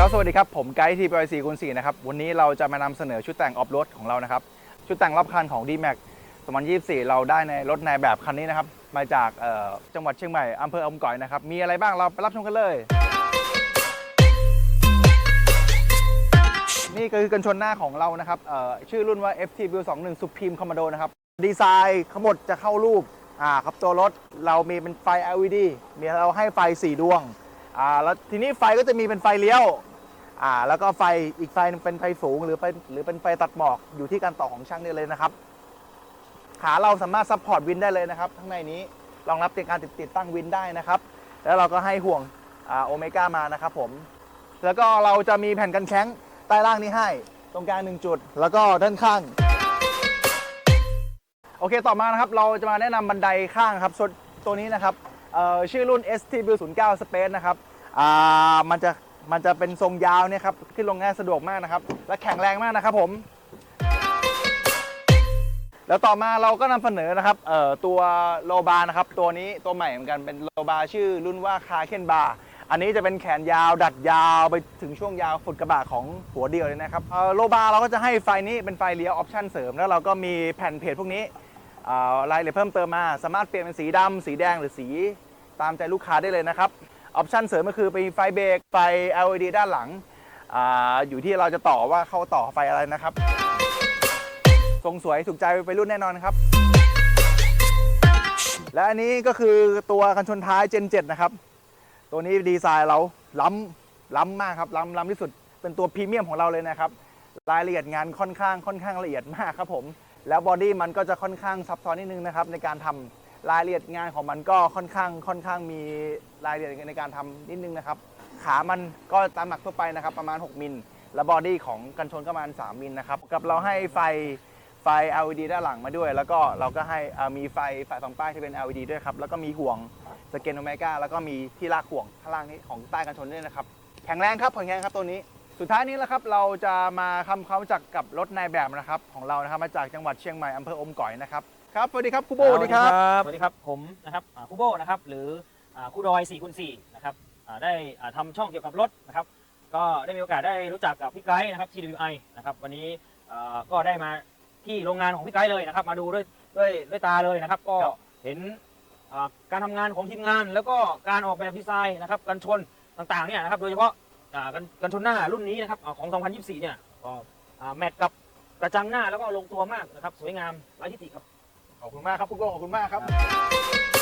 ครับสวัสดีครับ ผมไกด์ทีพีซีคูณ4นะครับ วันนี้เราจะมานำเสนอชุดแต่งออฟโรดของเรานะครับ ชุดแต่งรอบคันของ d m a x 2024 เราได้ในรถในแบบคันนี้นะครับ มาจากจังหวัดเชียงใหม่อำเภออมก่อยนะครับ มีอะไรบ้างเราไปรับชมกันเลย นี่ก็คือกันชนหน้าของเรานะครับชื่อรุ่นว่า FT Build 21 Supreme Commando นะครับ ดีไซน์ทั้งหมดจะเข้ารูปอ่าครับตัวรถเรามีเป็นไฟ LED มีเราให้ไฟ 4 ดวงอ่าแล้วทีนี้ไฟก็จะมีเป็นไฟเลี้ยว อ่าแล้วก็ไฟอีกไฟนึงเป็นไฟสูงหรือเป็นหรือเป็นไฟตัดหมอกอยู่ที่การต่อของช่างนี่เลยนะครับ ขาเราสามารถซัพพอร์ตวินได้เลยนะครับข้างในนี้รองรับในการติดติดตั้งวินได้นะครับ แล้วเราก็ให้ห่วงโอเมก้ามานะครับผม แล้วก็เราจะมีแผ่นกันแข้งใต้ล่างนี้ให้ ตรงกลางหนึ่งจุด แล้วก็ด้านข้าง โอเคต่อมานะครับ เราจะมาแนะนำบันไดข้างครับตัวนี้นะครับเอ่อชื่อรุ่น STB09 Space นะครับอ่ามันจะ มันจะเป็นทรงยาวเนี่ยครับขึ้นลงง่ายสะดวกมากนะครับ และแข็งแรงมากนะครับผม แล้วต่อมาเราก็นำเสนอนะครับตัวโลบาร์นะครับ ตัวนี้ตัวใหม่เหมือนกันเป็นโลบาร์ชื่อรุ่นว่าคาเคนบาร์อันนี้จะเป็นแขนยาวดัดยาวไปถึงช่วงยาวฝุดกระบะของหัวเดียวเลยนะครับโลบาร์เราก็จะให้ไฟนี้เป็นไฟเลี้ยวออปชั่นเสริม แล้วเราก็มีแผ่นเพจพวกนี้เอ่อรายละเอียดเพิ่มเติมมา สามารถเปลี่ยนเป็นสีดำสีแดงหรือสีตามใจลูกค้าได้เลยนะครับ ออปชันเสริมก็คือเป็นไฟเบรกไฟ LED ด้านหลังออยู่ที่เราจะต่อว่าเข้าต่อไฟอะไรนะครับ ทรงสวยถูกใจไปรุ่นแน่นอนครับ และอันนี้ก็คือตัวกันชนท้าย Gen 7 นะครับ ตัวนี้ดีไซน์เราล้ำล้ำมากครับล้ำล้ำที่สุดเป็นตัวพรีเมียมของเราเลยนะครับ รายละเอียดงานค่อนข้างค่อนข้างละเอียดมากครับผม แล้วบอดี้มันก็จะค่อนข้างซับซ้อนนิดนึงนะครับในการทำ รายละเอียดงานของมันก็ค่อนข้างค่อนข้างมีรายละเอียดในการทำนิดนึงนะครับ ขามันก็ตามหลักทั่วไปนะครับ ประมาณ 6 มิล และบอดี้ของกันชนก็ประมาณ 3 มิลนะครับ กับเราให้ไฟไฟ LED ด้านหลังมาด้วย แล้วก็เราก็ให้มีไฟไฟสองป้ายที่เป็น LED ด้วยครับ แล้วก็มีห่วงสเกนโอเมก้าแล้วก็มีที่ลากห่วงข้างล่างนี้ของใต้กันชนด้วยนะครับ แข็งแรงครับแข็งแรงครับตัวนี้สุดท้ายนี้แหละครับเราจะมาทำความรู้จักกับรถนายแบบนะครับของเรานะครับมาจากจังหวัดเชียงใหม่อำเภออมก๋อยนะครับ ครับสวัสดีครับครูโบสวัสดีครับสวัสดีครับผมนะครับอ่าครูโบนะครับหรืออ่าครูดอย4คูณ4นะครับอ่าได้อ่าทำช่องเกี่ยวกับรถนะครับ ก็ได้มีโอกาสได้รู้จักกับพี่ไกด์นะครับ TWI นะครับวันนี้อ่าก็ได้มาที่โรงงานของพี่ไกด์เลยนะครับ มาดูด้วยด้วยด้วยตาเลยนะครับ ก็ครับเห็นอ่าการทำงานของทีมงาน แล้วก็การออกแบบดีไซน์นะครับกันชนต่างๆเนี่ยนะครับโดยเฉพาะอ่ากันกันชนหน้ารุ่นนี้นะครับอ่าของ 2024 เนี่ยก็อ่าแมทกับกระจังหน้าแล้วก็ลงตัวมากนะครับสวยงามไร้ทิฏฐิครับ ขอบคุณมากครับคุณโบขอบคุณมากครับ